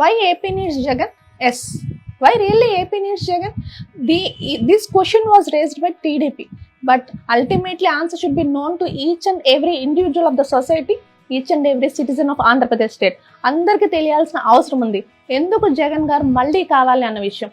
Why AP needs Jagan yes why really AP needs Jagan the this question was raised by TDP but ultimately answer should be known to each and every individual of the society each and every citizen of Andhra Pradesh state అందరికీ తెలియాల్సిన అవసరం ఉంది. ఎందుకు జగన్ గారు మళ్ళీ కావాలి అన్న విషయం?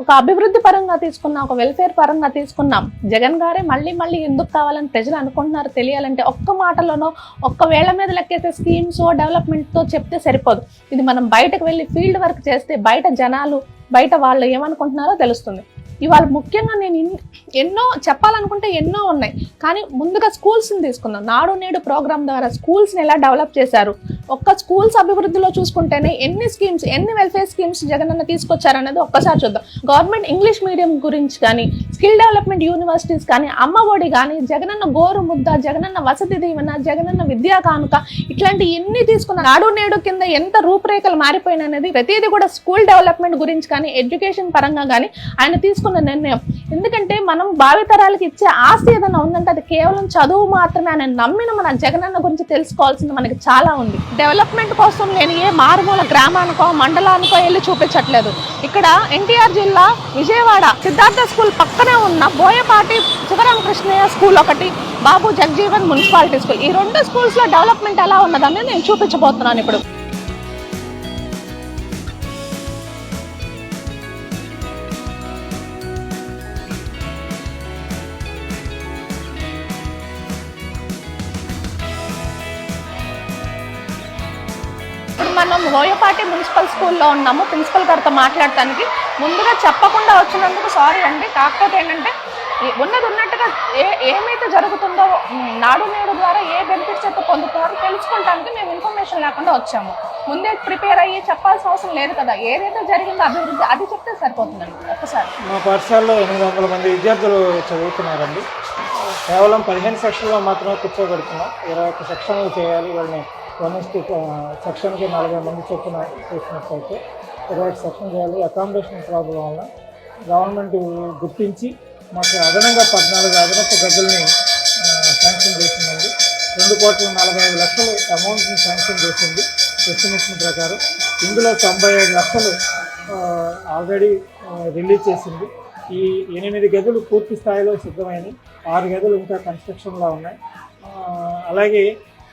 ఒక అభివృద్ధి పరంగా తీసుకున్నా ఒక వెల్ఫేర్ పరంగా తీసుకున్నాం జగన్ గారే మళ్ళీ మళ్ళీ ఎందుకు కావాలని ప్రజలు అనుకుంటున్నారు తెలియాలంటే ఒక్క మాటలోనో ఒక్క వేళ మీద లెక్కేసే స్కీమ్స్ డెవలప్మెంట్తో చెప్తే సరిపోదు. ఇది మనం బయటకు వెళ్ళి ఫీల్డ్ వర్క్ చేస్తే బయట జనాలు బయట వాళ్ళు ఏమనుకుంటున్నారో తెలుస్తుంది. ఇవాళ ముఖ్యంగా నేను ఎన్నో చెప్పాలనుకుంటే ఎన్నో ఉన్నాయి. కానీ ముందుగా స్కూల్స్ని తీసుకుందాం. నాడు నేడు ప్రోగ్రామ్ ద్వారా స్కూల్స్ని ఎలా డెవలప్ చేశారు? ఒక్క స్కూల్స్ అభివృద్ధిలో చూసుకుంటేనే ఎన్ని స్కీమ్స్ ఎన్ని వెల్ఫేర్ స్కీమ్స్ జగనన్న తీసుకొచ్చారనేది ఒక్కసారి చూద్దాం. గవర్నమెంట్ ఇంగ్లీష్ మీడియం గురించి కానీ స్కిల్ డెవలప్మెంట్ యూనివర్సిటీస్ కానీ అమ్మ ఒడి కానీ జగనన్న గోరు ముద్ద జగనన్న వసతి దీవెన జగనన్న విద్యా కానుక ఇట్లాంటి ఎన్ని తీసుకున్న నాడు నేడు కింద ఎంత రూపురేఖలు మారిపోయినాయి అనేది ప్రతిదీ కూడా స్కూల్ డెవలప్మెంట్ గురించి కానీ ఎడ్యుకేషన్ పరంగా కానీ ఆయన తీసుకున్న నిర్ణయం. ఎందుకంటే మనం భావితరాలకు ఇచ్చే ఆస్తి ఏదైనా ఉందంటే అది కేవలం చదువు మాత్రమే అని నమ్మిన మన జగనన్న గురించి తెలుసుకోవాల్సింది మనకి చాలా ఉంది. డెవలప్మెంట్ కోసం నేను ఏ మారుమూల గ్రామానికో మండలానికో వెళ్ళి చూపించట్లేదు. ఇక్కడ ఎన్టీఆర్ జిల్లా విజయవాడ సిద్ధార్థ స్కూల్ పక్కనే ఉన్న బోయపాటి శివరామకృష్ణయ్య స్కూల్ ఒకటి బాబు జగజీవన్ మున్సిపాలిటీ స్కూల్. ఈ రెండు స్కూల్స్లో డెవలప్మెంట్ ఎలా ఉన్నదనేది నేను చూపించబోతున్నాను ఇప్పుడు. మనం హోయపాటి మున్సిపల్ స్కూల్లో ఉన్నాము. ప్రిన్సిపల్ గారితో మాట్లాడటానికి. ముందుగా చెప్పకుండా వచ్చినందుకు సారీ అండి. కాకపోతే ఏంటంటే ఉన్నది ఉన్నట్టుగా ఏ ఏమైతే జరుగుతుందో నాడు నేడు ద్వారా ఏ బెనిఫిట్స్ అయితే పొందుతారో తెలుసుకుంటానికి మేము ఇన్ఫర్మేషన్ లేకుండా వచ్చాము. ముందే ప్రిపేర్ అయ్యి చెప్పాల్సిన అవసరం లేదు కదా. ఏదైతే జరిగిందో అభివృద్ధి అది చెప్తే సరిపోతుందండి ఒకసారి మా పాఠశాలలో ఎనిమిది వందల మంది విద్యార్థులు చదువుతున్నారండి. కేవలం పదిహేను సెక్షన్లో మాత్రమే కూర్చోబెడుతున్నాం. ఇరవై ఒక్క సెక్షన్లు చేయాలి. వాళ్ళని వన్ ఇస్టు సెక్షన్కి నలభై మంది చొప్పున చేసినట్లయితే ఇరవై సెక్షన్ చేయాలి. అకామిడేషన్ ప్రాబ్లం వల్ల గవర్నమెంట్ గుర్తించి మాకు అదనంగా పద్నాలుగు అదనపు గదుల్ని శాంక్షన్ చేసిందండి. రెండు కోట్ల నలభై ఐదు లక్షలు అమౌంట్ని శాంక్షన్ చేసింది ఎస్టిమేషన్ ప్రకారం. ఇందులో తొంభై ఐదు లక్షలు ఆల్రెడీ రిలీజ్ చేసింది. ఈ ఎనిమిది గదులు పూర్తి స్థాయిలో సిద్ధమైనవి. ఆరు గదులు ఇంకా కన్స్ట్రక్షన్లో ఉన్నాయి. అలాగే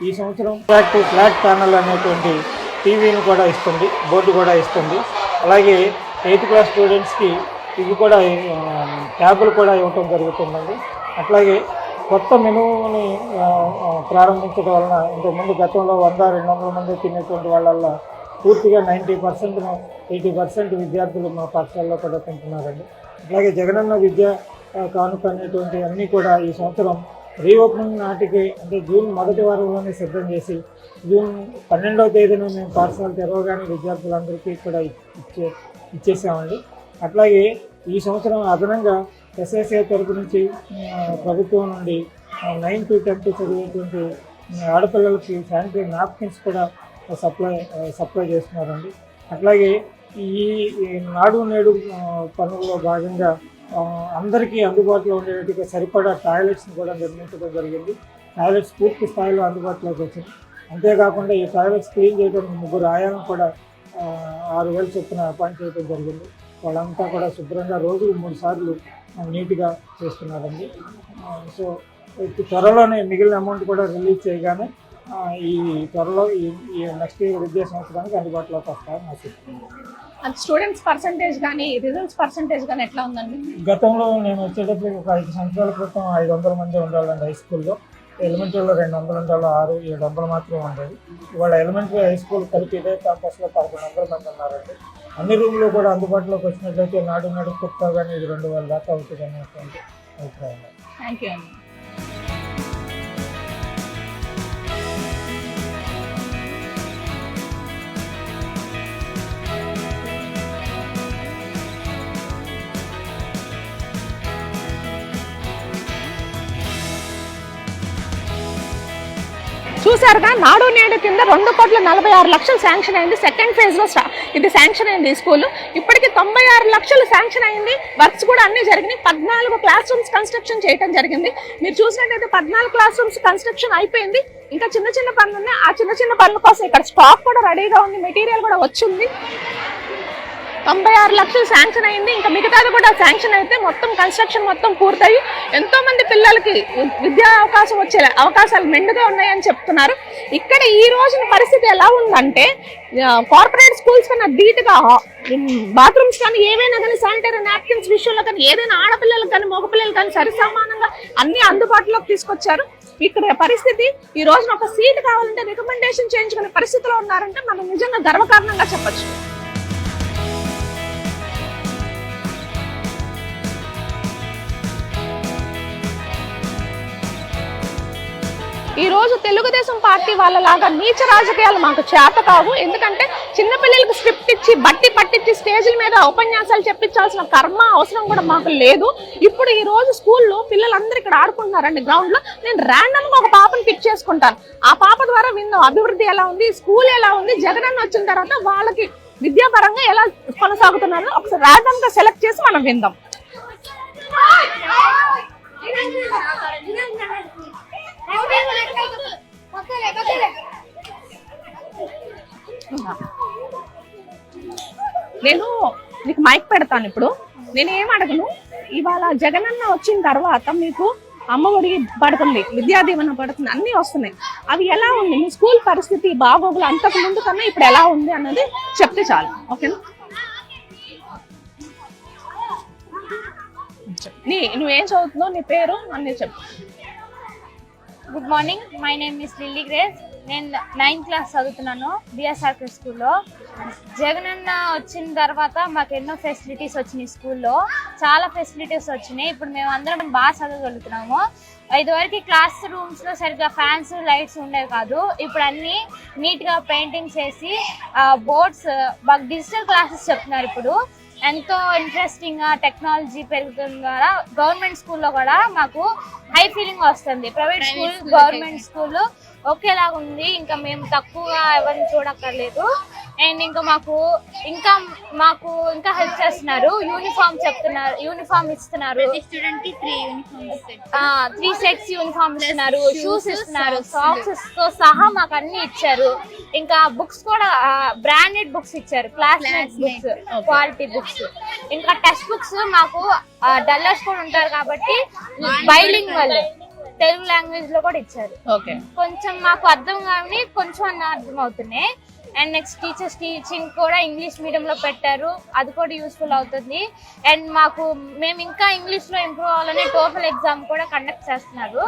ఈ సంవత్సరం ఫ్లాట్ ఫ్లాట్ ప్యానల్ అనేటువంటి టీవీని కూడా ఇస్తుంది బోర్డు కూడా ఇస్తుంది. అలాగే ఎయిత్ క్లాస్ స్టూడెంట్స్కి ఇవి కూడా ట్యాబులు కూడా ఇవ్వటం జరుగుతుందండి. అట్లాగే కొత్త మెనుని ప్రారంభించడం వలన ఇంతకుముందు గతంలో వంద రెండు వందల మంది తినేటువంటి వాళ్ళ పూర్తిగా నైంటీ పర్సెంట్ ఎయిటీ పర్సెంట్ విద్యార్థులు మా పాఠశాలలో కూడా తింటున్నారండి. అట్లాగే జగనన్న విద్య కానుక అనేటువంటి అన్నీ కూడా ఈ సంవత్సరం రీఓపెనింగ్ నాటికి అంటే జూన్ మొదటి వారంలోనే సిద్ధం చేసి జూన్ పన్నెండవ తేదీన మేము పాఠశాల తెరవగానే విద్యార్థులందరికీ కూడా ఇచ్చే ఇచ్చేసామండి. అట్లాగే ఈ సంవత్సరం అదనంగా ఎస్ఎస్ఏ తరపు నుంచి ప్రభుత్వం నుండి నైన్ టు టెన్త్ చదివేటువంటి ఆడపిల్లలకి శానిటరీ నాప్కిన్స్ కూడా సప్లై సప్లై చేస్తున్నారండి. అట్లాగే ఈ నాడు నేడు పనుల్లో భాగంగా అందరికీ అందుబాటులో ఉండేట్టుగా సరిపడా టాయిలెట్స్ని కూడా నిర్మించడం జరిగింది. టాయిలెట్స్ పూర్తి స్థాయిలో అందుబాటులోకి వచ్చింది. అంతేకాకుండా ఈ టాయిలెట్స్ క్లీన్ చేయడానికి ముగ్గురు ఆయాలను కూడా ఆరు వేలు చొప్పున అపాయింట్ చేయడం జరిగింది. వాళ్ళంతా కూడా శుభ్రంగా రోజుకు మూడు సార్లు నీట్గా చేస్తున్నారండి. సో త్వరలోనే మిగిలిన అమౌంట్ కూడా రిలీజ్ చేయగానే ఈ త్వరలో ఈ ఈ నెక్స్ట్ ఇయర్ విద్యా సంవత్సరానికి అందుబాటులోకి వస్తాయని ఆశిస్తున్నాను అది స్టూడెంట్స్ పర్సంటేజ్ కానీ రిజల్ట్స్ పర్సంటేజ్ కానీ ఎట్లా ఉందండి? గతంలో నేను వచ్చేటప్పుడు ఒక ఐదు సంవత్సరాల క్రితం ఐదు వందల మంది ఉండాలండి హై స్కూల్లో ఎలిమెంటరీలో రెండు వందలు ఉండాలి ఆరు ఏడు వందలు మాత్రమే ఉండేది. ఇవాళ ఎలిమెంటరీ హై స్కూల్ కలిపి ఇదే క్యాంపస్లో పదకొండు వందల మంది ఉన్నారండి. అన్ని రూమ్లు కూడా అందుబాటులోకి వచ్చినట్లయితే నాడు నాడు కొత్త కానీ ఇది రెండు వేల దాకా అవుతుంది అనేటువంటి అభిప్రాయం. థ్యాంక్ యూ అండి. చూసారుగా నాడు నేడు కింద రెండు కోట్ల నలభై ఆరు లక్షలు శాంక్షన్ అయింది. సెకండ్ ఫేజ్లో స్టా- ఇది శాంక్షన్ అయింది ఈ స్కూల్. ఇప్పటికి తొంభై ఆరు లక్షలు శాంక్షన్ అయింది. వర్క్స్ కూడా అన్ని జరిగినాయి. పద్నాలుగు క్లాస్ రూమ్స్ కన్స్ట్రక్షన్ చేయడం జరిగింది. మీరు చూసినట్టయితే పద్నాలుగు క్లాస్ రూమ్స్ కన్స్ట్రక్షన్ అయిపోయింది. ఇంకా చిన్న చిన్న పనులు ఉన్నాయి. ఆ చిన్న చిన్న పనుల కోసం ఇక్కడ స్టాక్ కూడా రెడీగా ఉంది. మెటీరియల్ కూడా వచ్చింది. తొంభై ఆరు లక్షలు శాంక్షన్ అయింది. ఇంకా మిగతాది కూడా శాంక్షన్ అయితే మొత్తం కన్స్ట్రక్షన్ మొత్తం పూర్తయి. ఎంతో మంది పిల్లలకి విద్యా అవకాశం వచ్చే అవకాశాలు మెండుగా ఉన్నాయని చెప్తున్నారు. ఇక్కడ ఈ రోజున పరిస్థితి ఎలా ఉందంటే కార్పొరేట్ స్కూల్స్ కన్నా ధీటుగా బాత్రూమ్స్ కానీ ఏవైనా కానీ శానిటరీ నాప్కిన్స్ విషయంలో కానీ ఏదైనా ఆడపిల్లలకు కానీ మగపిల్లలు కానీ సరి సమానంగా అన్ని అందుబాటులోకి తీసుకొచ్చారు. ఇక్కడ పరిస్థితి ఈ రోజున ఒక సీట్ కావాలంటే రికమెండేషన్ చేయించుకునే పరిస్థితిలో ఉన్నారంటే మనం నిజంగా గర్వకారణంగా చెప్పొచ్చు. ఈ రోజు తెలుగుదేశం పార్టీ వాళ్ళలాగా నీచ రాజకీయాలు మాకు చేత కావు ఎందుకంటే చిన్నపిల్లలకు స్క్రిప్ట్ ఇచ్చి బట్టి పట్టించి స్టేజ్ల మీద ఉపన్యాసాలు చెప్పించాల్సిన కర్మ అవసరం కూడా మాకు లేదు ఇప్పుడు ఈ రోజు స్కూల్లో పిల్లలందరూ ఇక్కడ ఆడుకుంటున్నారండి గ్రౌండ్లో నేను ర్యాండమ్గా ఒక పాపని పిక్ చేసుకుంటాను ఆ పాప ద్వారా విందాం అభివృద్ధి ఎలా ఉంది స్కూల్ ఎలా ఉంది జగనన్న వచ్చిన తర్వాత వాళ్ళకి విద్యాపరంగా ఎలా కొనసాగుతున్నారో ఒకసారి ర్యాండమ్గా సెలెక్ట్ చేసి మనం విందాం నేను నీకు మైక్ పెడతాను ఇప్పుడు. నేను ఏం అడగను? ఇవాళ జగనన్న వచ్చిన తర్వాత మీకు అమ్మఒడి పడుతుంది విద్యా దీవెన పడుతుంది అన్నీ వస్తున్నాయి. అవి ఎలా ఉంది మీ స్కూల్ పరిస్థితి బాగోగులు అంతకు ముందు కన్నా ఇప్పుడు ఎలా ఉంది అన్నది చెప్తే చాలు. ఓకేనా? నీ నువ్వేం చదువుతున్నావు? నీ పేరు? అన్నీ చెప్పు. Good morning my name Miss Lilly Grace నేను నైన్త్ క్లాస్ చదువుతున్నాను బిఎస్ఆర్కే స్కూల్లో జగనన్న వచ్చిన తర్వాత మాకు ఎన్నో ఫెసిలిటీస్ వచ్చినాయి స్కూల్లో చాలా ఫెసిలిటీస్ వచ్చినాయి. ఇప్పుడు మేము అందరం బాగా చదవగలుగుతున్నాము. ఇదివరకు క్లాస్ రూమ్స్లో సరిగ్గా ఫ్యాన్స్ లైట్స్ ఉండేవి కాదు. ఇప్పుడు అన్నీ నీట్గా పెయింటింగ్స్ వేసి బోర్డ్స్ మాకు డిజిటల్ క్లాసెస్ చెప్తున్నారు ఇప్పుడు. ఎంతో ఇంట్రెస్టింగ్గా టెక్నాలజీ పెరుగుతుంది ద్వారా గవర్నమెంట్ స్కూల్లో కూడా మాకు హై ఫీలింగ్ వస్తుంది. ప్రైవేట్ స్కూల్ గవర్నమెంట్ స్కూల్ ఒకేలాగా ఉంది ఇంకా మేము తక్కువగా ఎవరిని చూడక్కర్లేదు. అండ్ ఇంకా మాకు ఇంకా మాకు ఇంకా హెల్ప్ చేస్తున్నారు. యూనిఫామ్ చెప్తున్నారు. యూనిఫామ్ ఇస్తున్నారు. స్టూడెంట్కి త్రీ త్రీ సెట్స్ యూనిఫామ్ ఇస్తున్నారు. షూస్ ఇస్తున్నారు. సాక్స్తో సహా మాకు అన్ని ఇచ్చారు. ఇంకా బుక్స్ కూడా బ్రాండెడ్ బుక్స్ ఇచ్చారు. క్లాస్మేట్స్ బుక్స్ క్వాలిటీ బుక్స్ ఇంకా టెక్స్ట్ బుక్స్ మాకు డల్లర్స్ కూడా ఉంటారు కాబట్టి బైలింగ్ వాళ్ళు తెలుగు లాంగ్వేజ్లో కూడా ఇచ్చారు. ఓకే కొంచెం మాకు అర్థం కానీ కొంచెం అన్న అర్థం అవుతున్నాయి అండ్ నెక్స్ట్ టీచర్స్ టీచింగ్ కూడా ఇంగ్లీష్ మీడియం లో పెట్టారు. అది కూడా యూస్ఫుల్ అవుతుంది. అండ్ మాకు మేము ఇంకా ఇంగ్లీష్లో ఇంప్రూవ్ అవ్వాలని టోఫల్ ఎగ్జామ్ కూడా కండక్ట్ చేస్తున్నారు.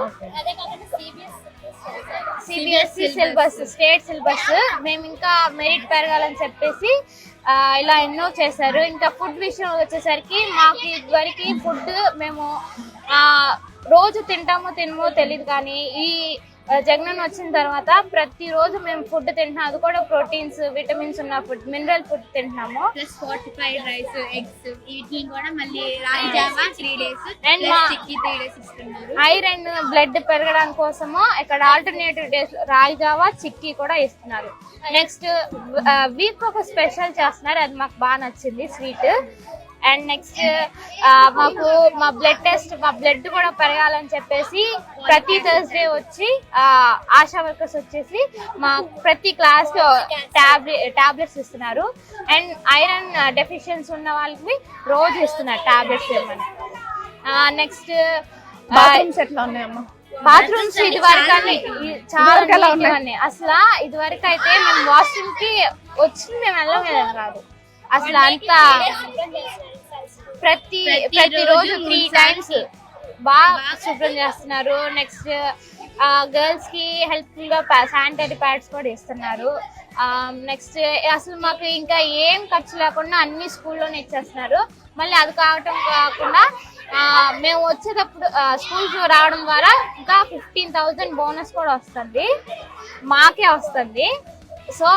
సిబిఎస్ఈ సిలబస్ స్టేట్ సిలబస్ మేము ఇంకా మెరిట్ పెరగాలని చెప్పేసి ఇలా ఎన్నో చేశారు. ఇంకా ఫుడ్ విషయం వచ్చేసరికి మాకు ఇదివరకు ఫుడ్ మేము రోజు తింటామో తినమో తెలియదు కానీ ఈ జగనన్న వచ్చిన తర్వాత ప్రతిరోజు మేము ఫుడ్ తింటున్నాం. అది కూడా ప్రోటీన్స్ విటమిన్స్ ఉన్న ఫుడ్ మినరల్ ఫుడ్ తింటున్నాము. ప్లస్ ఫార్టిఫైడ్ రైస్ ఎగ్స్ వీటిని కూడా మళ్ళీ రాగి జావా త్రీ డేస్ మా- చిక్కీ త్రీ డేస్ ఇస్తున్నారు. ఐరన్ బ్లడ్ పెరగడానికి కోసము ఇక్కడ ఆల్టర్నేటివ్ డేస్ రాగి జావా చిక్కీ కూడా ఇస్తున్నారు. నెక్స్ట్ వీక్ ఒక స్పెషల్ చేస్తున్నారు. అది మాకు బాగా నచ్చింది స్వీట్ అండ్ నెక్స్ట్ మాకు మా బ్లడ్ టెస్ట్ మా బ్లడ్ కూడా పెరగాలని చెప్పేసి ప్రతి థర్స్డే వచ్చి ఆశా వర్కర్స్ వచ్చేసి మా ప్రతి క్లాస్ టాబ్లెట్ టాబ్లెట్స్ ఇస్తున్నారు. అండ్ ఐరన్ డెఫిషియన్సీ ఉన్న వాళ్ళకి రోజు ఇస్తున్నారు టాబ్లెట్స్ ఇవ్వమని. నెక్స్ట్ బాత్రూమ్స్ ఎట్లా ఉన్నాయమ్మా బాత్రూమ్స్ ఇది వరకు చాలా ఉన్నాయి? అసలు ఇది వరకు అయితే మేము వాష్రూమ్కి వచ్చి మేము వెళ్ళలేదు కాదు అసలు అంత ప్రతి ప్రతి రోజు త్రీ టైమ్స్ బాగా శుభ్రం చేస్తున్నారు. నెక్స్ట్ గర్ల్స్కి హెల్ప్ఫుల్గా శానిటరీ ప్యాడ్స్ కూడా ఇస్తున్నారు. నెక్స్ట్ అసలు మాకు ఇంకా ఏం ఖర్చు లేకుండా అన్ని స్కూల్లోనే ఇచ్చేస్తున్నారు. మళ్ళీ అది కావటం కాకుండా మేము వచ్చేటప్పుడు స్కూల్కి రావడం ద్వారా ఇంకా ఫిఫ్టీన్ థౌజండ్ బోనస్ కూడా వస్తుంది. మాకే వస్తుంది. So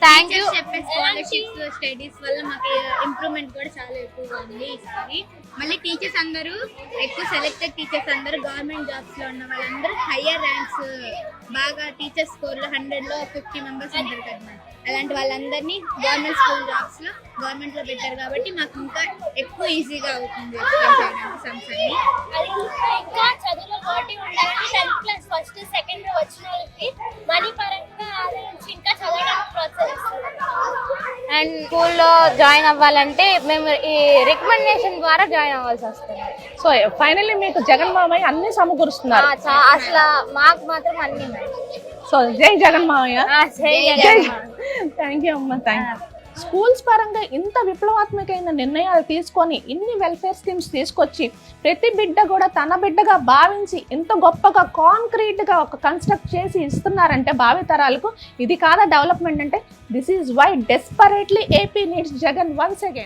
thank you scholarships studies వల్ల మాకు ఇంప్రూవ్మెంట్ కూడా చాలా ఎక్కువగా ఉంది ఈసారి మళ్ళీ టీచర్స్ అందరూ ఎక్కువ సెలెక్టెడ్ టీచర్స్ అందరూ గవర్నమెంట్ జాబ్స్లో ఉన్న వాళ్ళందరూ హయ్యర్ ర్యాంక్స్ బాగా టీచర్స్ స్కోర్లో హండ్రెడ్లో ఫిఫ్టీ మెంబర్స్ ఉంటారు కదా. అలాంటి వాళ్ళందరినీ గవర్నమెంట్ స్కూల్ జాబ్స్లో గవర్నమెంట్లో పెట్టారు కాబట్టి మాకు ఇంకా ఎక్కువ ఈజీగా అవుతుంది అండ్ స్కూల్లో జాయిన్ అవ్వాలంటే మేము ఈ రికమెండేషన్ ద్వారా జాయిన్ అవ్వాల్సి వస్తుంది. సో ఫైనల్లీ మీకు జగన్ మామయ్య అన్ని సమకూరుస్తున్నారు. ఆ, చా- అసలు మాకు మాత్రం అన్ని సో జై జగన్ మామయ్య జై థ్యాంక్ యూ అమ్మ థ్యాంక్ స్కూల్స్ పరంగా ఇంత విప్లవాత్మకమైన నిర్ణయాలు తీసుకొని ఇన్ని వెల్ఫేర్ స్కీమ్స్ తీసుకొచ్చి ప్రతి బిడ్డ కూడా తన బిడ్డగా భావించి ఇంత గొప్పగా కాంక్రీట్గా ఒక కన్స్ట్రక్ట్ చేసి ఇస్తున్నారంటే భావితరాలకు ఇది కాదా డెవలప్మెంట్ అంటే? This is why desperately AP needs Jagan once again